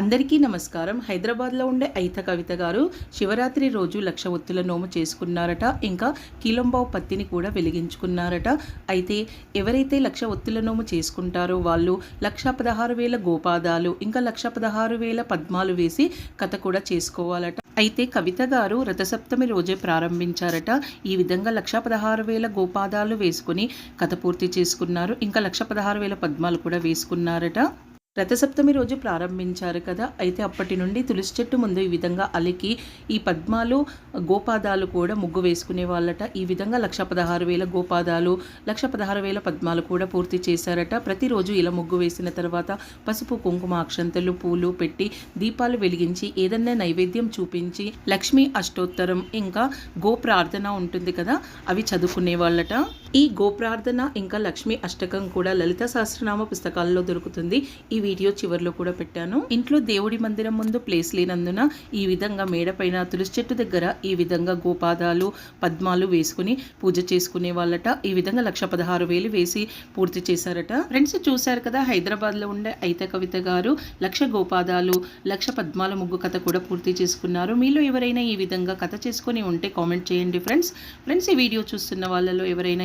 అందరికీ నమస్కారం. హైదరాబాద్లో ఉండే ఐత కవిత గారు శివరాత్రి రోజు లక్ష ఒత్తుల నోము చేసుకున్నారట. ఇంకా కీలంబావు పత్తిని కూడా వెలిగించుకున్నారట. అయితే ఎవరైతే లక్ష ఒత్తుల నోము చేసుకుంటారో వాళ్ళు లక్ష పదహారు వేల గోపాదాలు ఇంకా లక్ష పదహారు వేల పద్మాలు వేసి కథ కూడా చేసుకోవాలట. అయితే కవిత గారు రథసప్తమి రోజే ప్రారంభించారట. ఈ విధంగా లక్ష పదహారు వేల గోపాదాలు వేసుకుని కథ పూర్తి చేసుకున్నారు. ఇంకా లక్ష పదహారు వేల పద్మాలు కూడా వేసుకున్నారట. రథసప్తమి రోజు ప్రారంభించారు కదా. అయితే అప్పటి నుండి తులసి చెట్టు ముందు ఈ విధంగా అలికి ఈ పద్మాలు గోపాదాలు కూడా ముగ్గు వేసుకునే వాళ్ళట. ఈ విధంగా లక్ష పదహారు వేల గోపాదాలు లక్ష పదహారు వేల పద్మాలు కూడా పూర్తి చేశారట. ప్రతిరోజు ఇలా ముగ్గు వేసిన తర్వాత పసుపు కుంకుమ అక్షంతలు పూలు పెట్టి దీపాలు వెలిగించి ఏదన్నా నైవేద్యం చూపించి లక్ష్మీ అష్టోత్తరం ఇంకా గో ప్రార్థన ఉంటుంది కదా అవి చదువుకునే వాళ్ళట. ఈ గోప్రార్థన ఇంకా లక్ష్మీ అష్టకం కూడా లలిత సహస్రనామ పుస్తకాల్లో దొరుకుతుంది. ఈ వీడియో చివరిలో కూడా పెట్టాను. ఇంట్లో దేవుడి మందిరం ముందు ప్లేస్ లేనందున ఈ విధంగా మేడ పైన తులసి చెట్టు దగ్గర ఈ విధంగా గోపాదాలు పద్మాలు వేసుకుని పూజ చేసుకునే వాళ్ళట. ఈ విధంగా లక్ష పదహారు వేలు వేసి పూర్తి చేశారట. ఫ్రెండ్స్ చూశారు కదా హైదరాబాద్లో ఉండే ఐత కవిత గారు లక్ష గోపాదాలు లక్ష పద్మాల ముగ్గు కథ కూడా పూర్తి చేసుకున్నారు. మీలో ఎవరైనా ఈ విధంగా కథ చేసుకుని ఉంటే కామెంట్ చేయండి ఫ్రెండ్స్. ఫ్రెండ్స్ ఈ వీడియో చూస్తున్న వాళ్ళలో ఎవరైనా